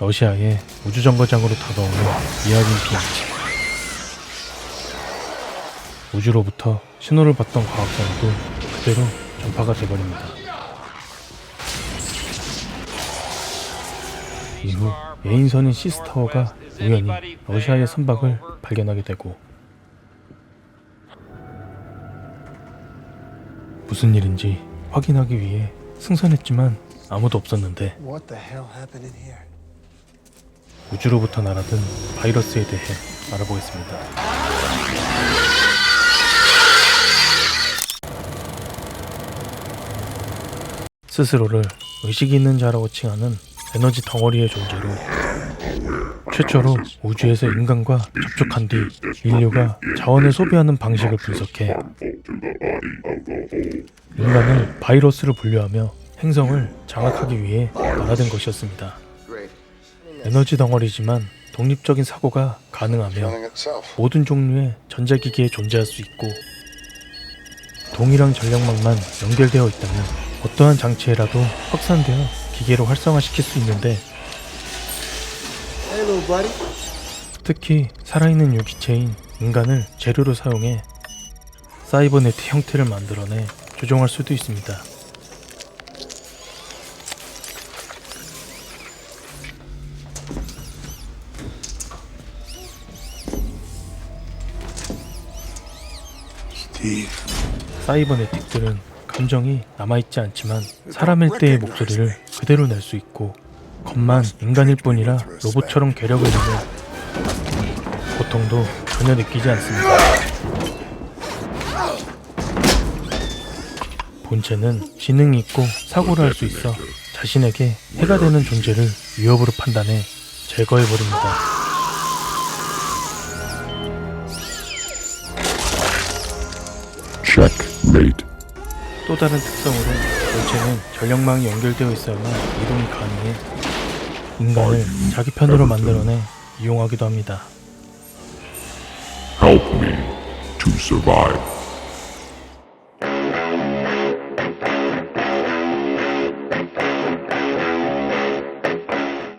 러시아의 우주정거장으로 다가오는 미아린 비행체. 우주로부터 신호를 받던 과학자도 그대로 전파가 돼버립니다. 이후 예인선인 시스타워가 우연히 러시아의 선박을 발견하게 되고 무슨 일인지 확인하기 위해 승선했지만 아무도 없었는데 우주로부터 날아든 바이러스에 대해 알아보겠습니다. 스스로를 의식이 있는 자라고 칭하는 에너지 덩어리의 존재로 최초로 우주에서 인간과 접촉한 뒤 인류가 자원을 소비하는 방식을 분석해 인간을 바이러스로 분류하며 행성을 장악하기 위해 날아든 것이었습니다. 에너지 덩어리지만 독립적인 사고가 가능하며. 모든 종류의 전자기기에 존재할 수 있고 동일한 전력망만 연결되어 있다면 어떠한 장치에라도 확산되어 기계로 활성화시킬 수 있는데. 특히 살아있는 유기체인 인간을 재료로 사용해 사이버네트 형태를 만들어내 조종할 수도 있습니다. 사이버네틱들은 감정이 남아있지 않지만 사람일 때의 목소리를 그대로 낼 수 있고 겉만 인간일 뿐이라 로봇처럼 괴력을 내며 고통도 전혀 느끼지 않습니다. 본체는 지능이 있고 사고를 할 수 있어 자신에게 해가 되는 존재를 위협으로 판단해 제거해버립니다. Checkmate. 또 다른 특성으로 본체는 전력망이 연결되어 있어야만 이동이 가능해 인간을 자기 편으로 만들어내 이용하기도 합니다. Help me to survive.